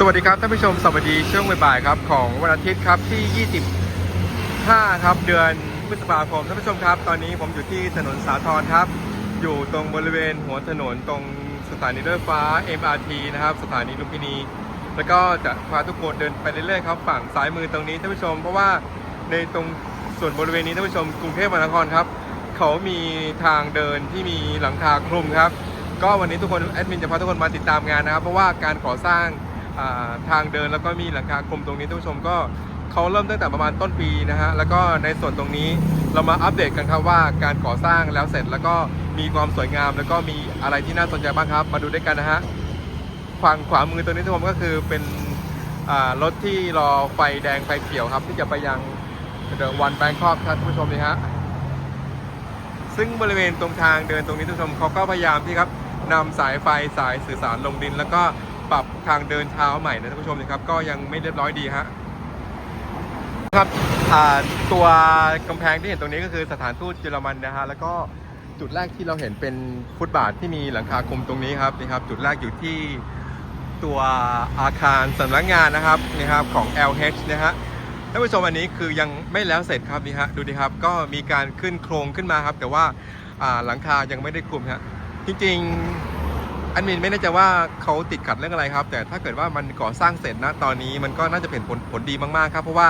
สวัสดีครับท่านผู้ชมสวัสดีช่วงบ่ายๆครับของวันอาทิตย์ครับที่ 25 ครับเดือนพฤษภาคมท่านผู้ชมครับ ตอนนี้ผมอยู่ที่ถนนสาทรครับ อยู่ตรงบริเวณหัวถนนตรงสถานีรถไฟฟ้า MRT นะครับ สถานีลุมพินี แล้วก็จะพาทุกคนเดินไปเรื่อยๆครับฝั่งซ้ายมือตรงนี้ท่านผู้ชม เพราะว่าในตรงส่วนบริเวณนี้ท่านผู้ชมกรุงเทพมหานครครับเขามีทางเดินที่มีหลังคาคลุมครับ ก็วันนี้ทุกคนแอดมินจะพาทุกคนมาติดตามงานนะครับ เพราะว่าการก่อสร้าง ทางเดินแล้วก็มีหลังคาคลุมตรงนี้ท่านผู้ชมก็เขาเริ่มตั้งแต่ประมาณต้นปีนะฮะแล้วก็ในส่วนตรงนี้เรามาอัปเดตกันครับว่าการก่อสร้างแล้วเสร็จแล้วก็มีความสวยงาม แล้วก็มีอะไรที่น่าสนใจบ้างครับ มาดูด้วยกันนะฮะฝั่งขวามือตรงนี้ท่านผู้ชมก็คือเป็นรถที่รอไฟแดงไฟเขียวครับ ที่จะไปยังเดอะวันแบงคอกครับท่านผู้ชมนี่ฮะซึ่งบริเวณตรงทางเดินตรงนี้ทุกผู้ชมเขาก็พยายามที่ครับนำสายไฟสายสื่อสารลงดิน แล้วก็ ปรับทางเดินเท้าใหม่นะท่านผู้ชมนะครับ ก็ยังไม่เรียบร้อยดีฮะครับอ่าตัวกำแพงที่เห็นตรงนี้ก็คือสถานทูตเยอรมันนะฮะแล้วก็จุดแรกที่เราเห็นเป็นฟุตบาทที่มีหลังคาคลุมตรงนี้ครับนี่ครับ จุดแรกอยู่ที่ตัวอาคารสำนักงานนะครับนี่ครับของ LH นะฮะท่านผู้ชมอันนี้คือยังไม่แล้วเสร็จครับนี่ฮะดูดิครับก็มีการขึ้นโครงขึ้นมาครับ แต่ว่าอ่าหลังคายังไม่ได้คลุมฮะจริงๆ อันมินไม่แน่ใจว่าเขาติดขัดเรื่องอะไรครับ แต่ถ้าเกิดว่ามันก่อสร้างเสร็จนะตอนนี้มันก็น่าจะเป็นผลผลดีมากๆครับ เพราะว่า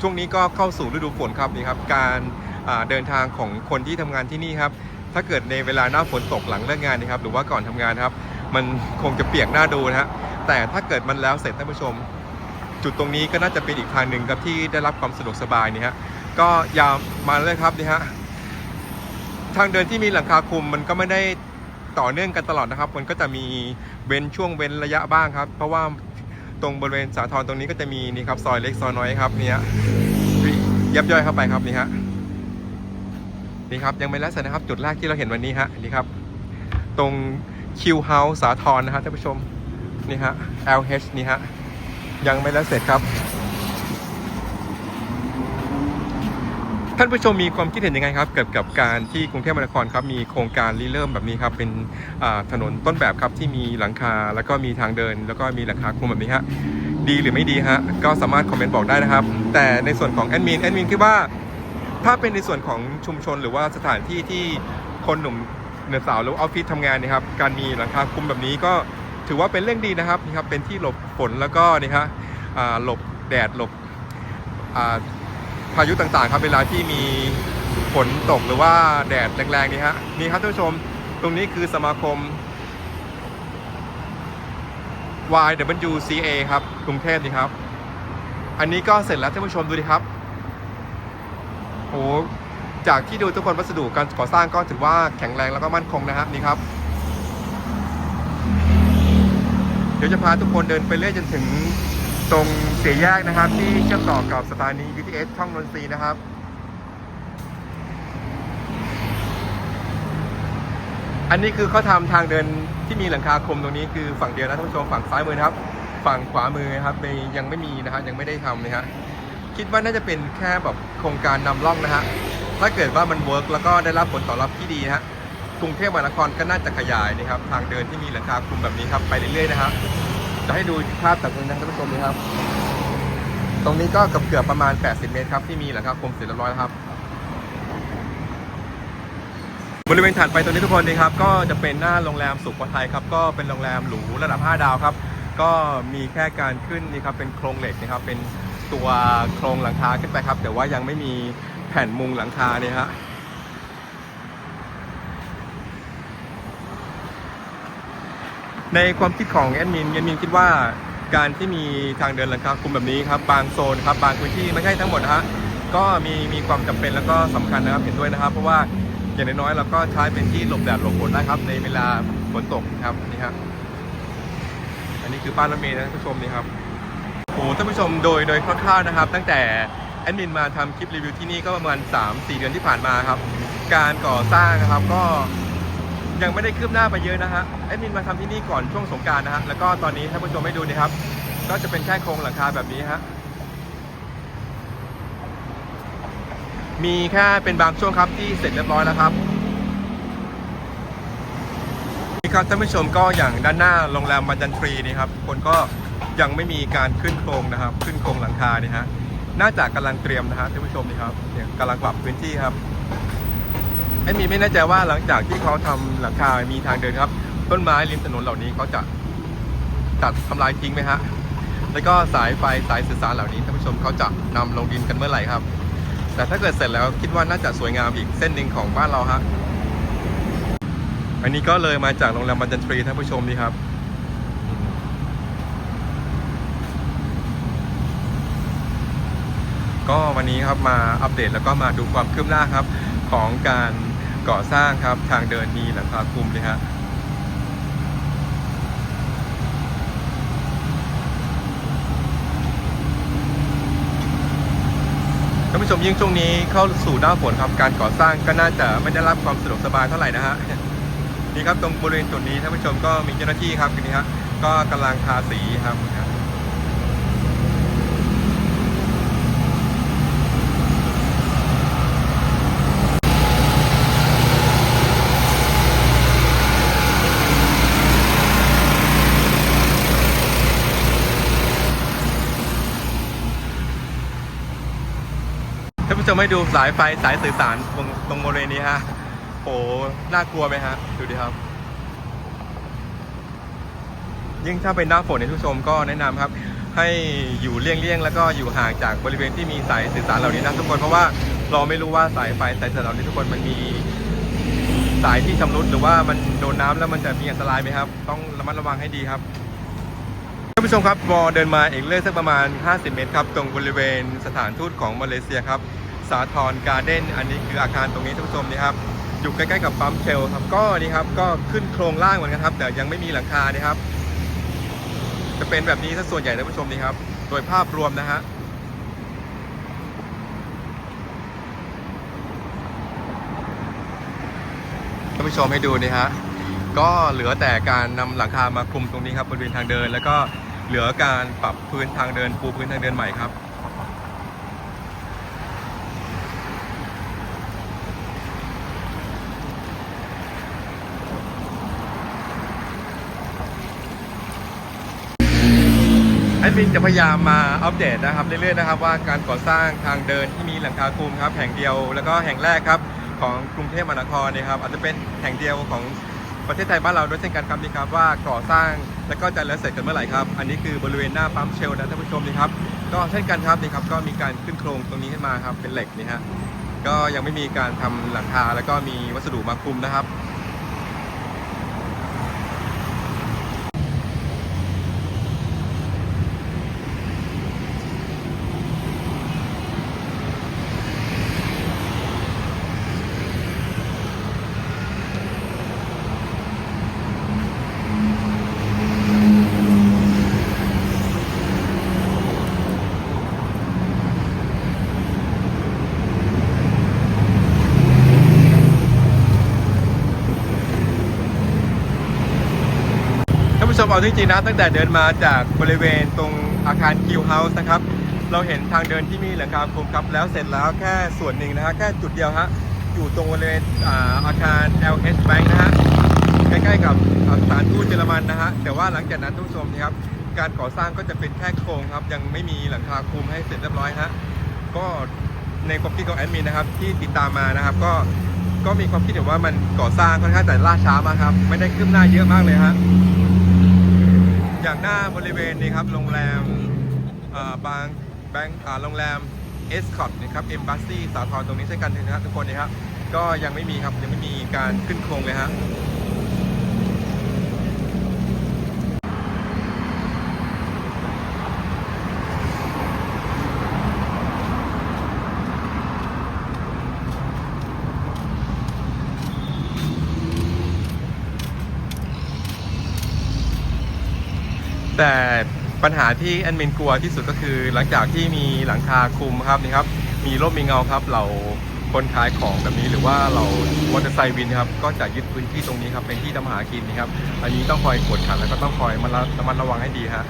ช่วงนี้ก็เข้าสู่ฤดูฝนครับนี่ครับ การเดินทางของคนที่ทำงานที่นี่ครับ ถ้าเกิดในเวลาหน้าฝนตกหลังเลิกงานนะครับ หรือว่าก่อนทำงานครับ มันคงจะเปียกหน้าดูนะฮะแต่ถ้าเกิดมันแล้วเสร็จท่านผู้ชม จุดตรงนี้ก็น่าจะเป็นอีกทางหนึ่งครับที่ได้รับความสะดวกสบายนี่ฮะก็ยาวมาเลยครับนี่ฮะทางเดินที่มีหลังคาคลุมมันก็ไม่ได้ ต่อเนื่องกันตลอดนะครับ มันก็จะมีเว้นช่วงเว้นระยะบ้างครับ เพราะว่าตรงบริเวณสาทรตรงนี้ก็จะมีนี่ครับซอยเล็กซอยน้อยครับเนี่ยยับย่อยเข้าไปครับนี่ฮะนี่ครับยังไม่แล้วเสร็จนะครับ จุดแรกที่เราเห็นวันนี้ฮะนี่ครับ ตรงคิวเฮาส์สาทรนะฮะท่านผู้ชมนี่ฮะ LH นี่ฮะยังไม่แล้วเสร็จครับ ท่านผู้ชมมีความคิดเห็นยังไงครับเกี่ยวกับการที่กรุงเทพมหานครครับมีโครงการริเริ่มแบบนี้ครับเป็นถนนต้นแบบครับที่มีหลังคาแล้วก็มีทางเดิน แล้วก็มีหลังคาคลุมแบบนี้ฮะดีหรือไม่ดีฮะก็สามารถคอมเมนต์บอกได้นะครับ แต่ในส่วนของแอดมินแอดมินคิดว่า ถ้าเป็นในส่วนของชุมชนหรือว่าสถานที่ที่คนหนุ่มเนือสาวหรือออฟฟิศทำงานเนะครับการมีหลังคาคลุมแบบนี้ก็ถือว่าเป็นเรื่องดีนะครับนี่ครับเป็นที่หลบฝนแล้วก็นี่ฮะหลบแดดหลบ พายุต่างๆครับเวลาที่มีฝนตกหรือว่าแดดแรงๆนี่ฮะนี่ครับท่านผู้ชม ตรงนี้คือสมาคม YWCA ครับกรุงเทพนี่ครับ อันนี้ก็เสร็จแล้วท่านผู้ชมดูดิครับโอ้จากที่ดูทุกคนวัสดุการก่อสร้างก็ถือว่าแข็งแรงแล้วก็มั่นคงนะครับนี่ครับเดี๋ยวจะพาทุกคนเดินไปเรื่อยจนถึง ตรงเสียแยกนะครับ ที่เชื่อมต่อกับสถานี BTS ช่องนนทรีนะครับ อันนี้คือเขาทำทางเดินที่มีหลังคาคลุมตรงนี้คือฝั่งเดียวนะท่านผู้ชมฝั่งซ้ายมือนะครับ ฝั่งขวามือครับยังไม่มีนะครับยังไม่ได้ทำนะฮะคิดว่าน่าจะเป็นแค่แบบโครงการนำร่องนะฮะถ้าเกิดว่ามันเวิร์กแล้วก็ได้รับผลตอบรับที่ดีนะฮะกรุงเทพมหานครก็น่าจะขยายนะครับทางเดินที่มีหลังคาคลุมแบบนี้ครับไปเรื่อยๆนะครับ จะให้ดูภาพจากตรงนี้นะท่านผู้ชมนะครับ ตรงนี้ก็เกือบเกือบประมาณ 80 เมตรครับที่มีหลังคาคลุมเสร็จเรียบร้อยแล้วครับ บริเวณถัดไปตรงนี้ทุกคนนะครับ ก็จะเป็นหน้าโรงแรมสุขวัฒไทยครับ ก็เป็นโรงแรมหรูระดับ 5 ดาวครับ ก็มีแค่การขึ้นนี่ครับเป็นโครงเหล็กนะครับ เป็นตัวโครงหลังคาขึ้นไปครับ แต่ว่ายังไม่มีแผ่นมุงหลังคาเนี่ยฮะ ในความคิดของแอดมินแอดมินคิดว่าการที่มีทางเดินหลังคาคลุมแบบนี้ครับบางโซนครับบางพื้นที่ไม่ใช่ทั้งหมดนะฮะก็มีมีความจำเป็นแล้วก็สำคัญนะครับเห็นด้วยนะครับ เพราะว่าอย่างน้อยๆเราก็ใช้เป็นที่หลบแดดหลบฝนได้ครับ ในเวลาฝนตกครับนี่ครับอันนี้คือป้ายรถเมล์นะท่านผู้ชมนี่ครับโอ้ท่านผู้ชมโดยโดยคร่าวๆนะครับ ตั้งแต่แอดมินมาทำคลิปรีวิวที่นี่ก็ประมาณ 3-4 เดือนที่ผ่านมาครับ การก่อสร้างนะครับก็ ยังไม่ได้คืบหน้าไปเยอะนะฮะแอดมินมาทำที่นี่ก่อนช่วงสงการนะฮะแล้วก็ตอนนี้ท่านผู้ชมให้ดูนะครับ ก็จะเป็นแค่โครงหลังคาแบบนี้ฮะมีแค่เป็นบางช่วงครับที่เสร็จเรียบร้อยแล้วครับนี่ครับท่านผู้ชมก็อย่างด้านหน้าโรงแรมมันจันทรีนี่ครับคนก็ยังไม่มีการขึ้นโครงนะครับ ขึ้นโครงหลังคานี่ฮะน่าจะกำลังเตรียมนะฮะท่านผู้ชมนี่ครับเนี่ยกำลังปรับพื้นที่ครับ ไอ้มีไม่แน่ใจว่าหลังจากที่เขาทำหลังคา มีทางเดินครับ ต้นไม้ริมถนนเหล่านี้เขาจะตัดทำลายทิ้งไหมฮะ แล้วก็สายไฟสายสื่อสารเหล่านี้ท่านผู้ชมเขาจะนำลงดินกันเมื่อไหร่ครับ แต่ถ้าเกิดเสร็จแล้วคิดว่าน่าจะสวยงามอีกเส้นหนึ่งของบ้านเราฮะ อันนี้ก็เลยมาจากโรงแรมบันจันทรีท่านผู้ชมนี่ครับก็วันนี้ครับมาอัปเดตแล้วก็มาดูความคืบหน้าครับของการ ก่อสร้างครับ ทางเดินมีหลังคาคลุมเลยฮะท่านผู้ชมยิ่งช่วงนี้เข้าสู่หน้าฝนครับ การก่อสร้างก็น่าจะไม่ได้รับความสะดวกสบายเท่าไหร่นะฮะนี่ครับตรงบริเวณจุดนี้ท่านผู้ชมก็มีเจ้าหน้าที่ครับนี้ฮะก็กำลังทาสีครับ ผู้ชมให้ดูสายไฟสายสื่อสารตรงตรงบริเวณนี้ฮะโอ้น่ากลัวไหมฮะ ดูดิครับ ยิ่งถ้าเป็นหน้าฝนเนี่ยท่านผู้ชมก็แนะนำครับ ให้อยู่เลี่ยงๆแล้วก็อยู่ห่างจากบริเวณที่มีสายสื่อสารเหล่านี้นะทุกคนเพราะว่าเราไม่รู้ว่าสายไฟสายสื่อสารเหล่านี้ทุกคนมันมีสายที่ชำรุดหรือว่ามันโดนน้ำแล้วมันจะมีอันตรายไหมครับ ต้องระมัดระวังให้ดีครับท่านผู้ชมครับวอเดินมาอีกเรื่อยสักประมาณ 50 เมตรครับ ตรงบริเวณสถานทูตของมาเลเซียครับ สาทรการ์เด้นอันนี้คืออาคารตรงนี้ท่านผู้ชมนี่ครับ อยู่ใกล้ๆกับปั๊มเชลครับก็นี่ครับก็ขึ้นโครงล่างเหมือนกันครับ แต่ยังไม่มีหลังคานี่ครับ จะเป็นแบบนี้ซะส่วนใหญ่ท่านผู้ชมนี่ครับ โดยภาพรวมนะฮะท่านผู้ชมให้ดูนี่ฮะก็เหลือแต่การนำหลังคามาคลุมตรงนี้ครับบริเวณทางเดิน แล้วก็เหลือการปรับพื้นทางเดินปูพื้นทางเดินใหม่ครับ อดมินจะพยายามมาอัปเดตนะครับเรื่อยๆนะครับว่าการก่อสร้างทางเดินที่มีหลังคาคลุมครับแห่งเดียวแล้วก็แห่งแรกครับของกรุงเทพมหานครนะครับอาจจะเป็นแห่งเดียวของประเทศไทยบ้านเราด้วยเช่นกันครับนี่ครับว่าก่อสร้างแล้วก็จะแล้วเสร็จกันเมื่อไหร่ครับ อันนี้คือบริเวณหน้าปั๊มเชลนะท่านผู้ชมนี่ครับก็เช่นกันครับนี่ครับก็มีการขึ้นโครงตรงนี้ขึ้นมาครับเป็นเหล็กนี่ฮะก็ยังไม่มีการทำหลังคาแล้วก็มีวัสดุมาคลุมนะครับ ท่ามจริงๆนะตั้งแต่เดินมาจากบริเวณตรงอาคารคิวเฮาส์นะครับ เราเห็นทางเดินที่มีหลังคาคลุมครับ แล้วเสร็จแล้วแค่ส่วนหนึ่งนะฮะแค่จุดเดียวฮะอยู่ตรงบริเวณอาอาคาร LH Bank นะฮะใกล้ๆกับสถานทูตเยอรมันนะฮะแต่ว่าหลังจากนั้นท่านผู้ชมนะครับการก่อสร้างก็จะเป็นแค่โครงครับ ยังไม่มีหลังคาคลุมให้เสร็จเรียบร้อยฮะก็ในความคิดของแอดมินนะครับที่ติดตามมานะครับ ก็ก็มีความคิดเห็นว่ามันก่อสร้างค่อนข้างแต่ล่าช้ามากครับ ไม่ได้คืบหน้าเยอะมากเลยฮะ อย่างหน้าบริเวณนี้ครับโรงแรมอ่าบางแบงค์อ่าโรงแรมเอสคอตนะครับเอมบัสซี่สาทรตรงนี้เช่นกันนะครับทุกคนนะครับก็ยังไม่มีครับยังไม่มีการขึ้นโครงเลยฮะ แต่ปัญหาที่แอดมินกลัวที่สุดก็คือหลังจากที่มีหลังคาคลุมครับนี่ครับมีร่มมีเงาครับเราคนขายของแบบนี้หรือว่าเรามอเตอร์ไซค์วินครับก็จะยึดพื้นที่ตรงนี้ครับเป็นที่ทำหากินนะครับอันนี้ต้องคอยกดขันแล้วก็ต้องคอยมาระมัดระวังให้ดีฮะ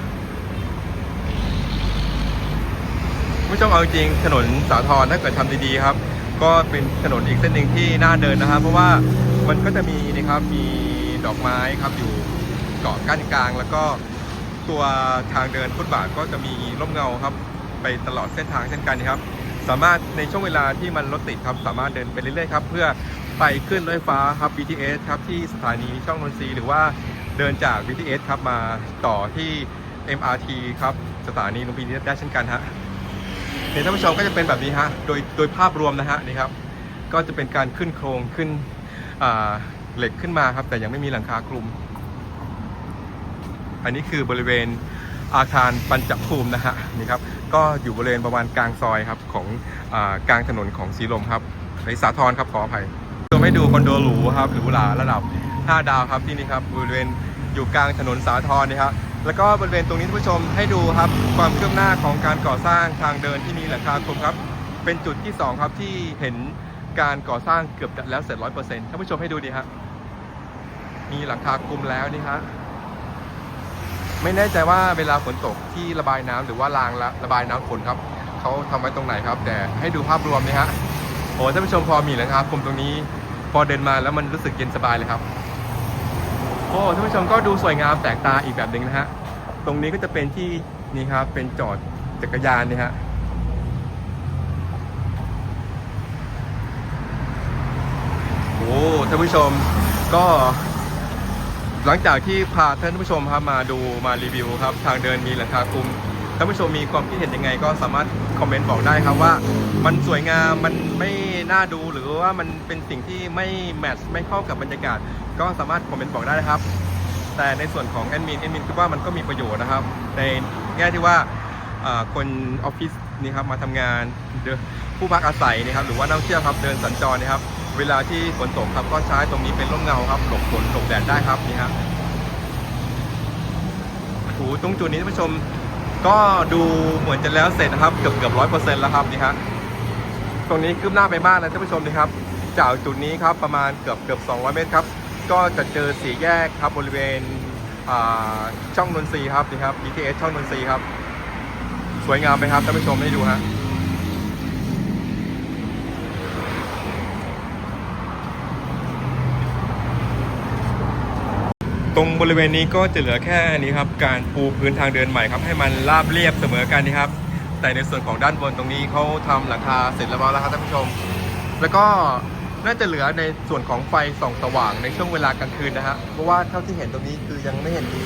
ผู้ชมเอาจริงถนนสาทรถ้าเกิดทำดีๆครับ ก็เป็นถนนอีกเส้นหนึ่งที่น่าเดินนะครับเพราะว่ามันก็จะมีนะครับมีดอกไม้ครับอยู่เกาะกั้นกลางแล้วก็ ตัวทางเดินฟุตบาทก็จะมีร่มเงาครับ ไปตลอดเส้นทางเช่นกันครับ สามารถในช่วงเวลาที่มันรถติดครับสามารถเดินไปเรื่อยๆครับเพื่อไปขึ้นรถไฟฟ้าครับ BTS ครับที่สถานีช่องนนทรีหรือว่าเดินจาก BTS ครับมาต่อที่ MRT ครับสถานีลุมพินีได้เช่นกันฮะเนี่ยท่านผู้ชมก็จะเป็นแบบนี้ฮะโดยโดยภาพรวมนะฮะนี่ครับก็จะเป็นการขึ้นโครงขึ้นเหล็กขึ้นมาครับแต่ยังไม่มีหลังคาคลุม อันนี้คือบริเวณอาคารปัญจภูมินะฮะนี่ครับก็อยู่บริเวณประมาณกลางซอยครับของอกลางถนนของสีลมครับในสาทรครับขออภัยจะไม่ดูคอนโดหรูครับหรูหราระดับ 5 ดาวครับที่นี่ครับบริเวณอยู่กลางถนนสาทรนี่ครับแล้วก็บริเวณตรงนี้ท่านผู้ชมให้ดูครับความคืบหน้าของการก่อสร้างทางเดินที่มีหลังคาคลุมครับ เป็นจุดที่ 2 ครับที่เห็นการก่อสร้างเกือบแล้วเสร็จร้อยเปอร์เซ็นต์ท่านผู้ชมให้ดูดีฮะมีหลังคาคลุมแล้วนี่ฮะ ไม่แน่ใจว่าเวลาฝนตกที่ระบายน้ำหรือว่ารางระระบายน้ำฝนครับเขาทำไว้ตรงไหนครับ แต่ให้ดูภาพรวมนี่ฮะโอ้ท่านผู้ชมพอมีแล้วครับคมตรงนี้พอเดินมาแล้วมันรู้สึกเย็นสบายเลยครับโอ้ท่านผู้ชมก็ดูสวยงามแปลกตาอีกแบบหนึ่งนะฮะตรงนี้ก็จะเป็นที่นี่ครับเป็นจอดจักรยานนี่ฮะโอ้ท่านผู้ชมก็ หลังจากที่พาท่านผู้ชมครับมาดูมารีวิวครับทางเดินมีหลังคาคลุมท่านผู้ชมมีความคิดเห็นยังไงก็สามารถคอมเมนต์บอกได้ครับว่า มันสวยงามมันไม่น่าดูหรือว่ามันเป็นสิ่งที่ไม่แมทช์ไม่เข้ากับบรรยากาศ ก็สามารถคอมเมนต์บอกได้นะครับ แต่ในส่วนของแอดมินแอดมินคิดว่ามันก็มีประโยชน์นะครับ ในแง่ที่ว่าคนออฟฟิศนี่ครับมาทำงานผู้พักอาศัยนะครับหรือว่านักเที่ยวครับเดินสัญจรนะครับ เวลาที่ฝนตกครับก็ใช้ตรงนี้เป็นร่มเงาครับหลบฝนหลบแดดได้ครับนี่ครับโอ้ตรงจุดนี้ท่านผู้ชม ก็ดูเหมือนจะแล้วเสร็จนะครับเกือบเกือบร้อยเปอร์เซ็นต์แล้วครับนี่ฮะตรงนี้คืบหน้าไปมากเลยท่านผู้ชมนะครับจากจุดนี้ครับประมาณเกือบเกือบ200 เมตรครับ ก็จะเจอสี่แยกครับบริเวณช่องนนทรีครับนี่ครับ BTS ช่องนนทรีครับ สวยงามไหมครับท่านผู้ชมให้ดูฮะ ตรงบริเวณนี้ก็จะเหลือแค่นี้ครับการปูพื้นทางเดินใหม่ครับให้มันราบเรียบเสมอกันนี่ครับ แต่ในส่วนของด้านบนตรงนี้เขาทำหลังคาเสร็จแล้วแล้วครับท่านผู้ชม แล้วก็น่าจะเหลือในส่วนของไฟส่องสว่างในช่วงเวลากลางคืนนะฮะเพราะว่าเท่าที่เห็นตรงนี้คือยังไม่เห็นมี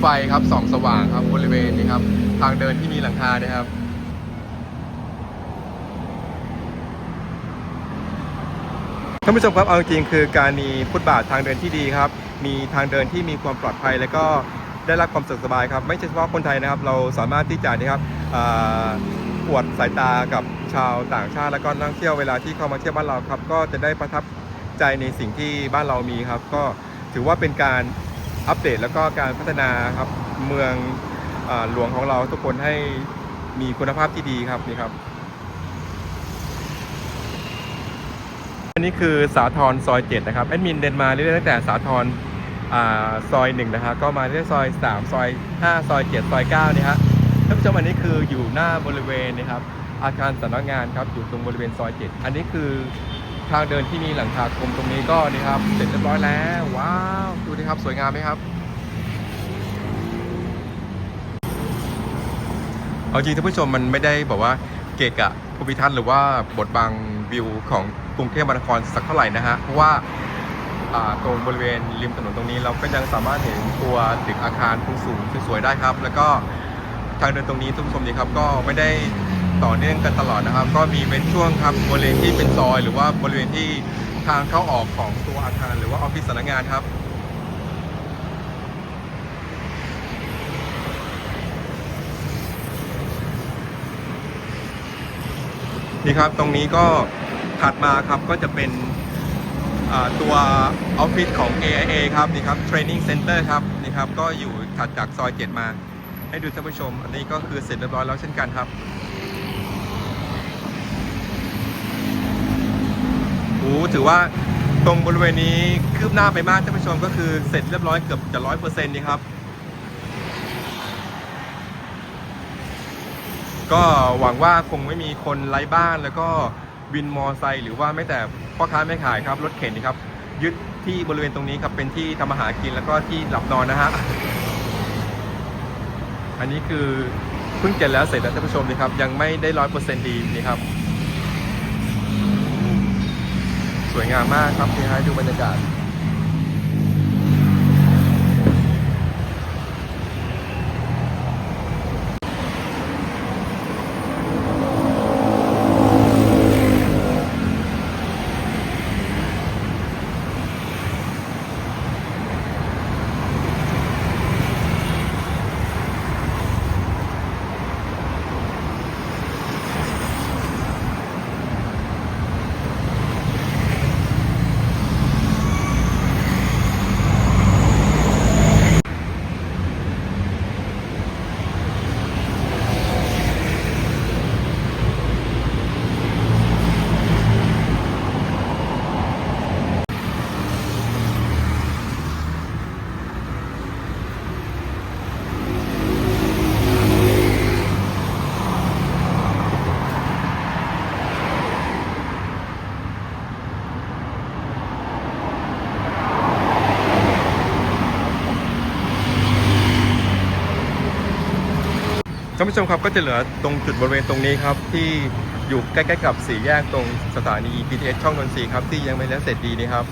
ไฟครับส่องสว่างครับบริเวณนี้ครับทางเดินที่มีหลังคานะครับท่านผู้ชมครับเอาจริงคือการมีฟุตบาททางเดินที่ดีครับ มีทางเดินที่มีความปลอดภัย และก็ได้รับความสะดวกสบายครับ ไม่ใช่เฉพาะคนไทยนะครับ เราสามารถที่จะนะครับอวดสายตากับชาวต่างชาติ และก็นักท่องเที่ยวเวลาที่เข้ามาเที่ยวบ้านเราครับ ก็จะได้ประทับใจในสิ่งที่บ้านเรามีครับ ก็ถือว่าเป็นการอัปเดตแล้วก็การพัฒนาครับเมืองอหลวงของเราทุกคนให้มีคุณภาพที่ดีครับนี่ครับอันนี้คือสาทรซอย7นะครับแอดมินเดินมาเรื่อยๆตั้งแต่สาทร ซอย1นะฮะก็มาเรื่อยๆซอย 3 ซอย 5 ซอย 7 ซอย9นี่ฮะท่านผู้ชมอันนี้คืออยู่หน้าบริเวณนะครับอาคารสำนักงานครับอยู่ตรงบริเวณซอย 7 อันนี้คือทางเดินที่มีหลังคาคมตรงนี้ก็นี่ครับเสร็จเรียบร้อยแล้วว้าวดูดิครับสวยงามไหมครับเอาจริงท่านผู้ชมมันไม่ได้บอกว่าเกะกะภูมิทัศน์หรือว่าบทบังวิวของกรุงเทพมหานครสักเท่าไหร่นะฮะเพราะว่า ตรงบริเวณริมถนนตรงนี้เราก็ยังสามารถเห็นตัวตึกอาคารสูงสวยๆได้ครับ แล้วก็ทางเดินตรงนี้ท่านผู้ชมดีครับ ก็ไม่ได้ต่อเนื่องกันตลอดนะครับ ก็มีเป็นช่วงครับบริเวณที่เป็นซอย หรือว่าบริเวณที่ทางเข้าออกของตัวอาคาร หรือว่าออฟฟิศสำนักงานครับนี่ครับตรงนี้ก็ถัดมาครับก็จะเป็น ตัวออฟฟิศของ AIA ครับนี่ครับ Training Center ครับนี่ครับก็อยู่ถัดจากซอย 7 มา ให้ดูท่านผู้ชม อันนี้ก็คือเสร็จเรียบร้อยแล้วเช่นกันครับโอ้ถือว่าตรงบริเวณนี้คืบหน้าไปมากท่านผู้ชมก็คือเสร็จเรียบร้อยเกือบจะร้อยเปอร์เซ็นต์นี่ครับ ก็หวังว่าคงไม่มีคนไร้บ้านแล้วก็ วินมอไซค์หรือว่าไม่แต่พ่อค้าแม่ขายครับรถเข็นครับยึดที่บริเวณตรงนี้ครับเป็นที่ทำอาหารกินแล้วก็ที่หลับนอนนะฮะอันนี้คือเพิ่งเก็บแล้วเสร็จแล้วท่านผู้ชมนี่ครับ ยังไม่ได้ร้อยเปอร์เซ็นต์ดีนี่ครับ สวยงามมากครับนี่ฮะดูบรรยากาศานผู้ชมครับก็จะเหลือตรงจุดบริเวณตรงนี้ครับที่อยู่ใกล้ๆกับสี่แยกตรงสถานี BTS ช่องนนทรีครับที่ยังไม่แล้วเสร็จดีนี่ครับ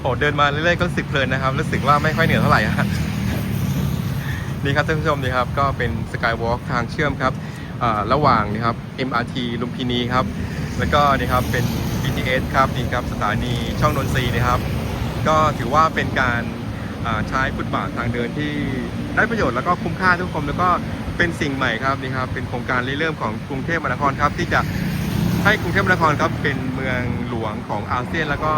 โอ้เดินมาเรื่อยๆก็รู้สึกเพลินนะครับรู้สึกว่าไม่ค่อยเหนื่อยเท่าไหร่ฮะนี่ครับท่านผู้ชมนี่ครับก็เป็นสกายวอล์กทางเชื่อมครับระหว่างนี่ครับ MRT ลุมพินีครับแล้วก็นี่ครับเป็น BTS ครับนี่ครับสถานีช่องนนทรีนะครับ ก็ถือว่าเป็นการใช้ฟุตบาททางเดินที่ ได้ประโยชน์แล้วก็คุ้มค่าทุกคนแล้วก็เป็นสิ่งใหม่ครับนี่ครับเป็นโครงการริเริ่มของกรุงเทพมหานครครับที่จะให้กรุงเทพมหานครครับเป็นเมืองหลวงของอาเซียน แล้วก็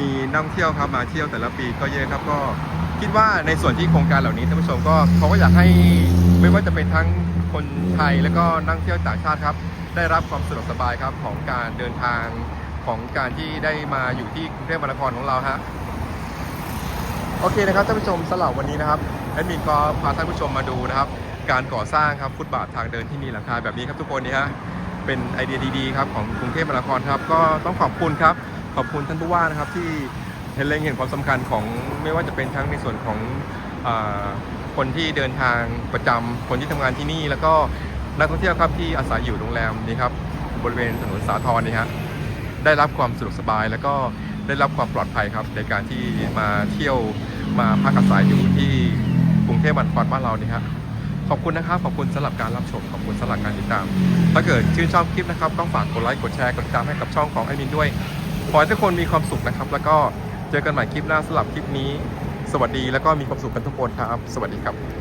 มีนักท่องเที่ยวครับมาเที่ยวแต่ละปีก็เยอะครับก็คิดว่าในส่วนที่โครงการเหล่านี้ท่านผู้ชมก็เขาก็อยากให้ไม่ว่าจะเป็นทั้งคนไทยแล้วก็นักท่องเที่ยวต่างชาติครับ ได้รับความสะดวกสบายครับของการเดินทางของการที่ได้มาอยู่ที่กรุงเทพมหานครของเราฮะโอเคนะครับท่านผู้ชมสำหรับวันนี้นะครับ แอดมินก็พาท่านผู้ชมมาดูนะครับ การก่อสร้างครับฟุตบาททางเดินที่มีหลังคาแบบนี้ครับทุกคนนี่ฮะเป็นไอเดียดีๆครับของกรุงเทพมหานครครับ ก็ต้องขอบคุณครับขอบคุณท่านผู้ว่านะครับที่เห็นเล็งเห็นความสำคัญของไม่ว่าจะเป็นทั้งในส่วนของอคนที่เดินทางประจำคนที่ทำงานที่นี่ แล้วก็นักท่องเที่ยวครับที่อาศัยอยู่โรงแรมนี่ครับบริเวณถนนสาทรนี่ฮะได้รับความสะดวกสบาย แล้วก็ได้รับความปลอดภัยครับในการที่มาเที่ยวมาพักอาศัยอยู่ที่ รุงเทพมหานครบ้านเรานี่ครับขอบคุณนะครับ ขอบคุณสำหรับการรับชม ขอบคุณสำหรับการติดตาม ถ้าเกิดชื่นชอบคลิปนะครับต้องฝากกดไลค์กดแชร์กดติดตามให้กับช่องของไอมินด้วยขอให้ทุกคนมีความสุขนะครับ แล้วก็เจอกันใหม่คลิปหน้าสำหรับคลิปนี้ สวัสดีแล้วก็มีความสุขกันทุกคนครับ สวัสดีครับ